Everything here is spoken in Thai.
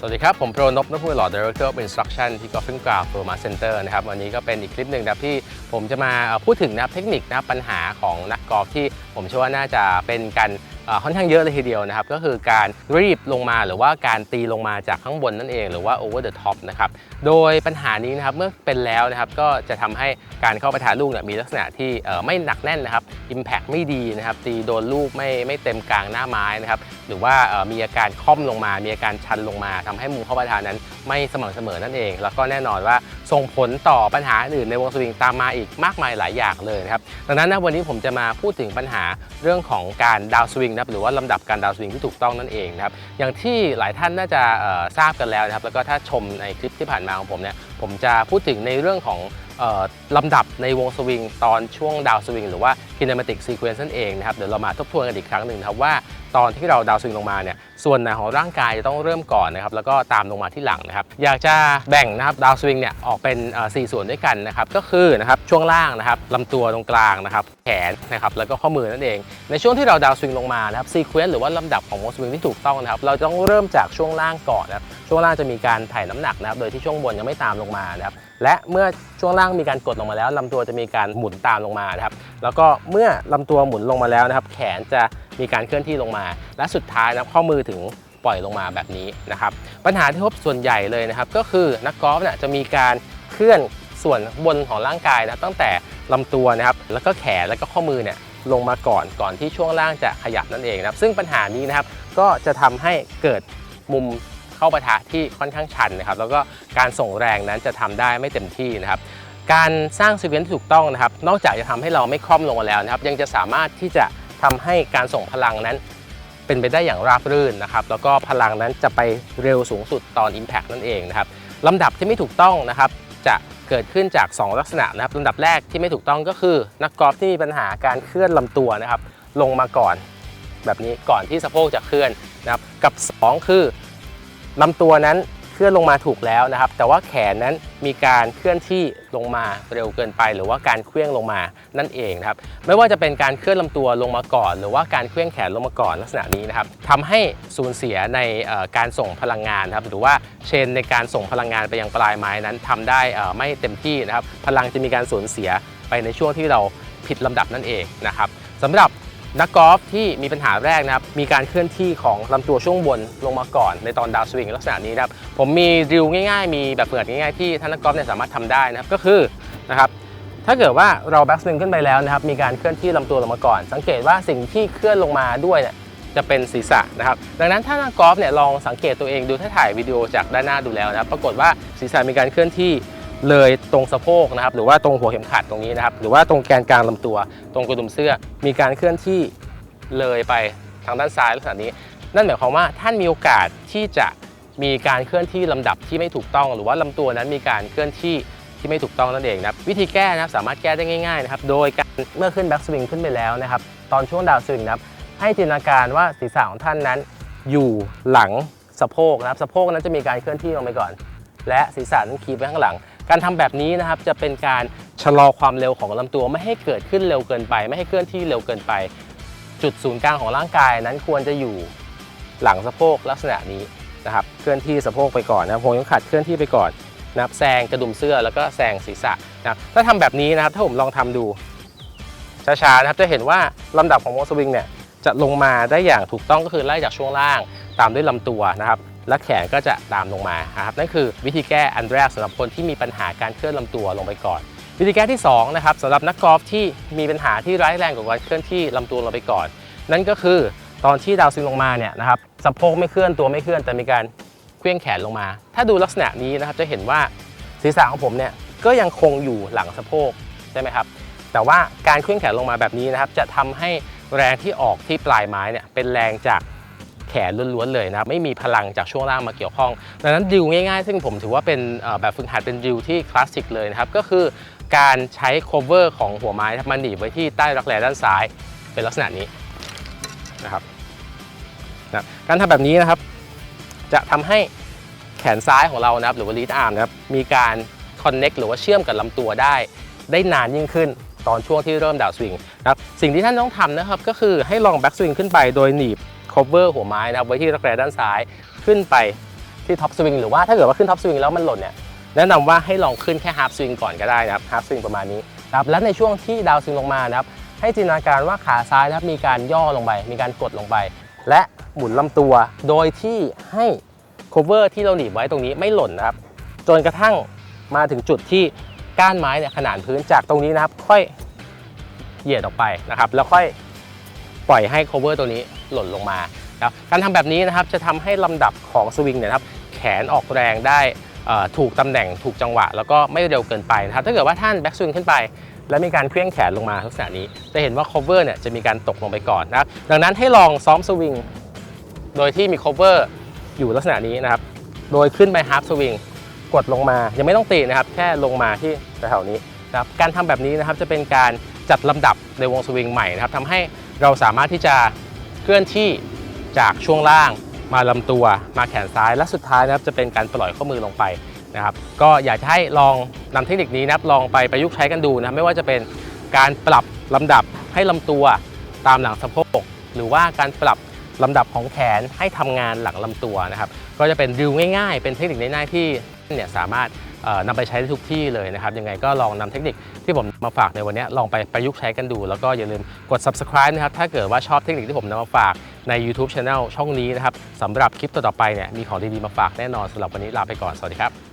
สวัสดีครับ ผมโปรนพนพพูหล่อ Director of Instruction ที่ Golfing Ground Pro Master Center นะครับวันนี้ก็เป็นอีกคลิปหนึ่งนะครับที่ผมจะมาพูดถึงนะเทคนิคนะปัญหาของนักกอล์ฟที่ผมเชื่อว่าน่าจะเป็นกัน ค่อนข้างเยอะเลยทีเดียวนะครับ ก็คือการรีบลงมาหรือว่าการตีลงมาจากข้างบนนั่นเอง หรือว่า over the top นะครับโดยปัญหานี้นะครับเมื่อเป็นแล้วนะครับก็จะทำให้การเข้าประทะลูกเนี่ยมีลักษณะที่ไม่หนักแน่นนะครับ Impact ไม่ดีนะครับตีโดนลูกไม่ไม่เต็มกลางหน้าไม้นะครับหรือว่ามีอาการค่อมลงมา มีอาการชันลงมาทำให้มุมเข้าประทานนั้นไม่สม่ำเสมอนั่นเอง แล้วก็แน่นอนว่าส่งผลต่อปัญหาอื่นในวงสวิงตามมาอีกมากมายหลายอย่างเลยนะครับดังนั้นนะวันนี้ผมจะมาพูดถึงปัญหาเรื่องของการดาวสวิงนะครับหรือว่าลำดับการดาวสวิงที่ถูกต้องนั่นเองนะครับอย่างที่หลายท่านน่าจะทราบกันแล้วนะครับแล้วก็ถ้าชมในคลิปที่ผ่านมาของผมเนี่ยผมจะพูดถึงในเรื่องของลำดับในวงสวิงตอนช่วงดาวสวิงหรือว่า kinematic sequence นั่นเองนะครับเดี๋ยวเรามาทบทวนกันอีกครั้งหนึ่งครับว่า ตอนที่เราดาวสวิงลงมาเนี่ยส่วนไหนของร่างกายจะต้องเริ่มก่อนนะครับแล้วก็ตามลงมาที่หลังนะครับอยากจะแบ่งนะครับดาวสวิงเนี่ยออกเป็นอ่อสี่ส่วนด้วยกันนะครับก็คือนะครับช่วงล่างนะครับลำตัวตรงกลางนะครับแขนนะครับแล้วก็ข้อมือนั่นเอง ในช่วงที่เราดาวสวิงลงมานะครับซีเควนซ์หรือว่าลำดับของวงสวิงที่ถูกต้องนะครับเราต้องเริ่มจากช่วงล่างก่อนนะครับช่วงล่างจะมีการถ่ายน้ำหนักนะครับโดยที่ช่วงบนยังไม่ตามลงมานะครับและเมื่อช่วงล่างมีการกดลงมาแล้วลำตัวจะมีการหมุนตามลงมานะครับ แล้วก็เมื่อลำตัวหมุนลงมาแล้วนะครับ แขนจะมีการเคลื่อนที่ลงมา และสุดท้ายนับข้อมือถึงปล่อยลงมาแบบนี้นะครับ ปัญหาที่พบส่วนใหญ่เลยนะครับ ก็คือนักกอล์ฟเนี่ยจะมีการเคลื่อนส่วนบนของร่างกายนะตั้งแต่ลำตัวนะครับ แล้วก็แขนแล้วก็ข้อมือเนี่ยลงมาก่อนก่อนที่ช่วงล่างจะขยับนั่นเองนะครับ ซึ่งปัญหานี้นะครับก็จะทำให้เกิดมุมเข้าปะทะที่ค่อนข้างชันนะครับ แล้วก็การส่งแรงนั้นจะทำได้ไม่เต็มที่นะครับ การสร้างซีเควนซ์ที่ถูกต้องนะครับ นอกจากจะทำให้เราไม่คล่อมลงมาแล้วนะครับ ยังจะสามารถที่จะทำให้การส่งพลังนั้น เป็นไปได้อย่างราบรื่นนะครับ แล้วก็พลังนั้นจะไปเร็วสูงสุดตอน Impact นั่นเองนะครับลำดับที่ไม่ถูกต้องนะครับจะเกิดขึ้นจาก 2 ลักษณะนะครับลำดับแรกที่ไม่ถูกต้องก็คือ นักกอล์ฟที่มีปัญหาการเคลื่อนลำตัวนะครับ ลงมาก่อน แบบนี้ก่อนที่สะโพกจะเคลื่อนนะครับ กับ 2 คือลำตัวนั้น เคลื่อนลงมาถูกแล้วนะครับ แต่ว่าแขนนั้นมีการเคลื่อนที่ลงมาเร็วเกินไป หรือว่าการเคลื่อนลงมานั่นเองนะครับ ไม่ว่าจะเป็นการเคลื่อนลำตัวลงมาก่อน หรือว่าการเคลื่อนแขนลงมาก่อนลักษณะนี้นะครับทำให้สูญเสียในการส่งพลังงานครับ หรือว่าเชนในการส่งพลังงานไปยังปลายไม้นั้นทำได้ไม่เต็มที่นะครับ พลังจะมีการสูญเสียไปในช่วงที่เราผิดลำดับนั่นเองนะครับสำหรับ นักกอล์ฟที่มีปัญหาแรกนะครับ มีการเคลื่อนที่ของลำตัวช่วงบนลงมาก่อนในตอนดาวสวิงลักษณะนี้นะครับ ผมมีดิวง่ายๆ มีแบบฝึกหัดง่ายๆที่ท่านนักกอล์ฟเนี่ยสามารถทำได้นะครับ ก็คือนะครับถ้าเกิดว่าเราแบ็กสวิงขึ้นไปแล้วนะครับ มีการเคลื่อนที่ลำตัวลงมาก่อน สังเกตว่าสิ่งที่เคลื่อนลงมาด้วยเนี่ยจะเป็นศีรษะนะครับ ดังนั้นถ้านักกอล์ฟเนี่ยลองสังเกตตัวเองดูถ้าถ่ายวิดีโอจากด้านหน้าดูแล้วนะครับ ปรากฏว่าศีรษะมีการเคลื่อนที่ เลยตรงสะโพกนะครับหรือว่าตรงหัวเข็มขัดตรงนี้นะครับหรือว่าตรงแกนกลางลำตัว ตรงกระดุมเสื้อ มีการเคลื่อนที่เลยไปทางด้านซ้ายลักษณะนี้ นั่นหมายความว่าท่านมีโอกาสที่จะมีการเคลื่อนที่ลำดับที่ไม่ถูกต้อง หรือว่าลำตัวนั้นมีการเคลื่อนที่ที่ไม่ถูกต้องนั่นเองนะครับวิธีแก้นะครับสามารถแก้ได้ง่ายๆนะครับโดยการเมื่อขึ้นแบ็กสวิงขึ้นไปแล้วนะครับตอนช่วงดาวสวิงนะครับให้จินตนาการว่าศีรษะของท่านนั้นอยู่หลังสะโพกนะครับสะโพกนั้นจะมีการเคลื่อนที่ลงไปก่อน และศีรษะนั้นคีบไว้ข้างหลัง การทำแบบนี้นะครับจะเป็นการชะลอความเร็วของลำตัวไม่ให้เกิดขึ้นเร็วเกินไป ไม่ให้เคลื่อนที่เร็วเกินไป จุดศูนย์กลางของร่างกายนั้นควรจะอยู่หลังสะโพกลักษณะนี้นะครับเคลื่อนที่สะโพกไปก่อนนะครับหัวเข็มขัดเคลื่อนที่ไปก่อนนะครับแซงกระดุมเสื้อแล้วก็แซงศีรษะนะครับถ้าทำแบบนี้นะครับถ้าผมลองทำดูช้าๆนะครับจะเห็นว่าลำดับของวงสวิงเนี่ยจะลงมาได้อย่างถูกต้องก็คือไล่จากช่วงล่างตามด้วยลำตัวนะครับ และแขนก็จะตามลงมาครับนั่นคือวิธีแก้อันแรกสำหรับคนที่มีปัญหาการเคลื่อนลำตัวลงไปก่อนวิธีแก้ที่สองนะครับสำหรับนักกอล์ฟที่มีปัญหาที่ร้ายแรงกว่าการเคลื่อนที่ลำตัวลงไปก่อน นั่นก็คือตอนที่ดาวซิงลงมาเนี่ยนะครับสะโพกไม่เคลื่อนตัวไม่เคลื่อนแต่มีการเคลื่อนแขนลงมา ถ้าดูลักษณะนี้นะครับจะเห็นว่าศีรษะของผมเนี่ยก็ยังคงอยู่หลังสะโพกใช่ไหมครับแต่ว่าการเคลื่อนแขนลงมาแบบนี้นะครับจะทำให้แรงที่ออกที่ปลายไม้เนี่ยเป็นแรงจาก แขนล้วนๆเลยนะครับไม่มีพลังจากช่วงล่างมาเกี่ยวข้อง ดังนั้นดิวง่ายๆ ซึ่งผมถือว่าเป็นแบบฝึกหัดเป็นดิวที่คลาสสิกเลยนะครับก็คือการใช้ cover ของหัวไม้มันหนีบไว้ที่ใต้รักแร้ด้านซ้ายเป็นลักษณะนี้นะครับนะการทำแบบนี้นะครับ จะทำให้แขนซ้ายของเรานะครับหรือว่า lead arm นะครับมีการ connect หรือว่าเชื่อมกับลำตัวได้ ได้นานยิ่งขึ้นตอนช่วงที่เริ่มดาวสวิงนะครับสิ่งที่ท่านต้องทำนะครับก็คือให้ลองแบ็กสวิงขึ้นไปโดยหนีบ cover หัวไม้นะครับไว้ที่รักแร้ด้านซ้ายขึ้นไปที่ท็อปสวิงหรือว่าถ้าเกิดว่าขึ้นท็อปสวิงแล้วมันหล่นเนี่ยแนะนำว่าให้ลองขึ้นแค่ฮาร์ s สวิงก่อนก็ได้นะครับฮาร์ s สวิงประมาณนี้นะครับและในช่วงที่ดาวสวิงลงมานะครับให้จินตนาการว่าขาซ้ายนะครับมีการย่อลงไป มีการกดลงไป และหมุนลำตัวโดยที่ให้ cover ที่เราหนีบไว้ตรงนี้ไม่หล่นนะครับจนกระทั่งมาถึงจุดที่ก้านไม้เนี่ยขนานพื้นจากตรงนี้นะครับ ค่อยเหยียดออกไปนะครับ แล้วค่อยปล่อยให้ cover ตัวนี้ หล่นลงมาครับการทำแบบนี้นะครับจะทำให้ลำดับของสวิงเนี่ยนะครับแขนออกแรงได้ถูกตำแหน่งถูกจังหวะ แล้วก็ไม่เร็วเกินไปนะครับถ้าเกิดว่าท่านแบ็กสวิงขึ้นไป แล้วมีการเคลื่อนแขนลงมาลักษณะนี้ จะเห็นว่า cover เนี่ยจะมีการตกลงไปก่อนนะครับดังนั้นให้ลองซ้อมสวิงโดยที่มี cover อยู่ลักษณะนี้นะครับโดยขึ้นไปฮาร์ s สวิงกดลงมายังไม่ต้องตีนะครับ แค่ลงมาที่แถวๆนี้นะครับการทำแบบนี้นะครับจะเป็นการจัดลำดับในวงสวิงใหม่นะครับทำให้เราสามารถที่จะ ลื่อนที่จากช่วงล่างมาลำตัวมาแขนซ้ายและสุดท้ายนะครับจะเป็นการปล่อยข้อมือลงไปนะครับ ก็อยากจะให้ลองนำเทคนิคนี้นะครับลองไปประยุกต์ใช้กันดูนะครับไม่ว่าจะเป็นการปรับลำดับให้ลำตัวตามหลังสะโพกหรือว่าการปรับลำดับของแขนให้ทำงานหลังลำตัวนะครับ ก็จะเป็นดิวง่ายๆ เป็นเทคนิคง่ายๆที่เนี่ยสามารถ นำไปใช้ได้ทุกที่เลยนะครับ ยังไงก็ลองนำเทคนิคที่ผมมาฝากในวันนี้ลองไปประยุกต์ใช้กันดู แล้วก็อย่าลืมกด subscribe นะครับ ถ้าเกิดว่าชอบเทคนิคที่ผมนำมาฝากใน YouTube Channel ช่องนี้นะครับสำหรับคลิปต่อๆไปเนี่ยมีของดีๆมาฝากแน่นอนสำหรับวันนี้ลาไปก่อนสวัสดีครับ